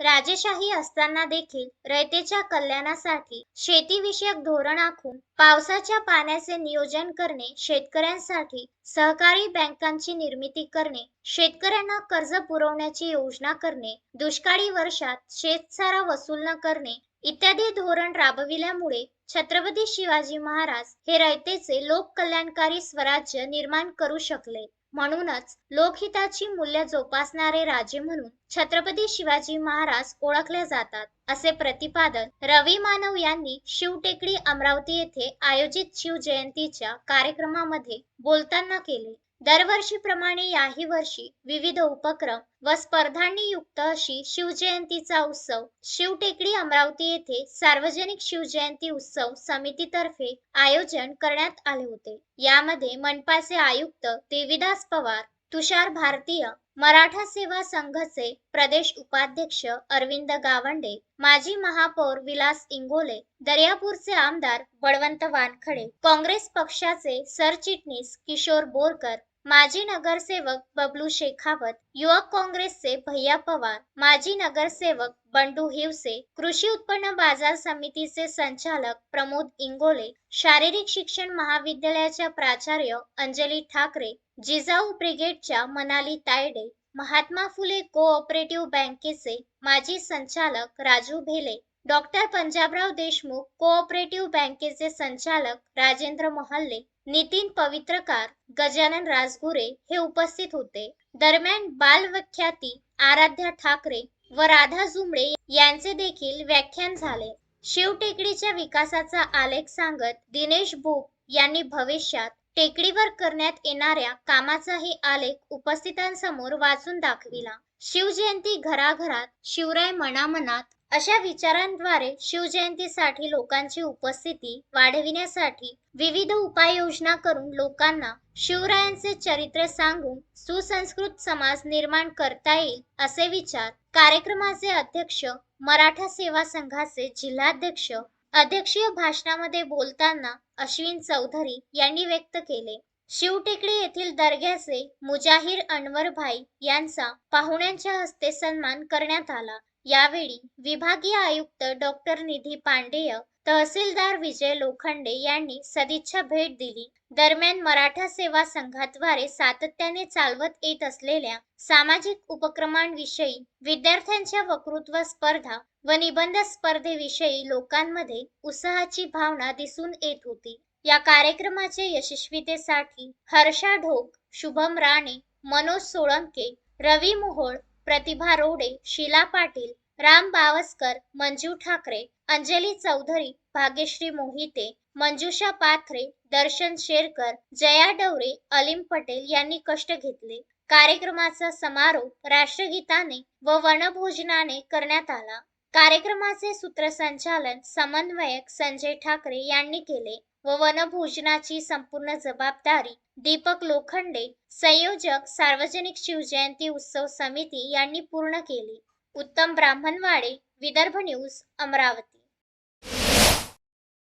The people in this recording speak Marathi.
राजेशाही असताना देखील रयतेच्या कल्याणासाठी शेतीविषयक धोरण आखून पावसाच्या पाण्याचे नियोजन करणे शेतकऱ्यांसाठी सहकारी बँकांची निर्मिती करणे शेतकऱ्यांना कर्ज पुरवण्याची योजना करणे दुष्काळी वर्षात शेतसारा वसूल न करणे इत्यादी धोरण राबविल्यामुळे छत्रपती शिवाजी महाराज हे रयतेचे लोककल्याणकारी स्वराज्य निर्माण करू शकले. म्हणूनच लोकहिताची मूल्य जोपासणारे राजे म्हणून छत्रपती शिवाजी महाराज ओळखले जातात. असे प्रतिपादन रवी मानव यांनी शिवटेकडी अमरावती येथे आयोजित शिवजयंतीच्या कार्यक्रमामध्ये बोलताना केले. दरवर्षीप्रमाणे याही वर्षी विविध उपक्रम व स्पर्धांनी युक्त अशी शिवजयंतीचा उत्सव शिवटेकडी अमरावती येथे सार्वजनिक शिवजयंती उत्सव समितीतर्फे आयोजन करण्यात आले होते. यामध्ये मनपाचे आयुक्त देविदास पवार तुषार भारतीय मराठा सेवा संघचे प्रदेश उपाध्यक्ष अरविंद गावंडे माजी महापौर विलास इंगोले दर्यापूरचे आमदार बळवंत वानखडे काँग्रेस पक्षाचे सरचिटणीस किशोर बोरकर माजी नगरसेवक बबलू शेखावत युवक काँग्रेसचे भैया पवार माजी नगरसेवक बंडू हिवसे कृषी उत्पन्न बाजार समितीचे संचालक प्रमोद इंगोले शारीरिक शिक्षण महाविद्यालयाच्या प्राचार्य अंजली ठाकरे जिजाऊ ब्रिगेडच्या मनाली तायडे महात्मा फुले कोऑपरेटिव्ह बँकेचे माजी संचालक राजू भेले डॉक्टर पंजाबराव देशमुख कोऑपरेटिव्ह बँकेचे संचालक राजेंद्र मोहल्ले नितीन पवित्रकार गजानन राजगुरे हे उपस्थित होते. दरम्यान बालव्याख्याती आराध्या ठाकरे व राधा जुमडे यांचे देखील व्याख्यान झाले. शिवटेकडीच्या विकासाचा आलेख सांगत दिनेश भूप यांनी भविष्यात टेकडीवर करण्यात येणाऱ्या कामाचाही आलेख उपस्थितांसमोर वाचून दाखविला. शिवजयंती घराघरात शिवराय मनामनात अशा विचारांद्वारे शिवजयंतीसाठी लोकांची उपस्थिती वाढविण्यासाठी विविध उपाययोजना करून लोकांना शिवरायांचे चरित्र सांगून सुसंस्कृत समाज निर्माण करता येईल असे विचार कार्यक्रमाचे अध्यक्ष मराठा सेवा संघाचे जिल्हाध्यक्ष अध्यक्षीय भाषणामध्ये बोलताना अश्विन चौधरी यांनी व्यक्त केले. शिवटेकडी येथील दर्ग्याचे मुजाहीर अनवर भाई यांचा पाहुण्यांच्या हस्ते सन्मान करण्यात आला. यावेळी विभागीय आयुक्त डॉक्टर निधी पांडेय तहसीलदार विजय लोखंडे यांनी सदिच्छा भेट दिली. दरम्यान मराठा सेवा संघाद्वारे सातत्याने चालवत येत असलेल्या सामाजिक उपक्रमांविषयी विद्यार्थ्यांच्या वक्तृत्व स्पर्धा व निबंध स्पर्धेविषयी लोकांमध्ये उत्साहाची भावना दिसून येत होती. या कार्यक्रमाच्या यशस्वीतेसाठी हर्षा ढोक शुभम राणे मनोज सोळंके रवी मोहोळ प्रतिभा रोडे शीला पाटील राम बावस्कर मंजू ठाकरे अंजली चौधरी भाग्यश्री मोहिते मंजुषा पाथरे दर्शन शेरकर जया डवरे अलीम पटेल यांनी कष्ट घेतले. कार्यक्रमाचा समारोप राष्ट्रगीताने व वनभोजनाने करण्यात आला. कार्यक्रमाचे सूत्रसंचालन समन्वयक संजय ठाकरे यांनी केले. व वनभोजनाची संपूर्ण जबाबदारी दीपक लोखंडे संयोजक सार्वजनिक शिवजयंती उत्सव समिती यांनी पूर्ण केली. उत्तम ब्राह्मणवाडे विदर्भ न्यूज अमरावती.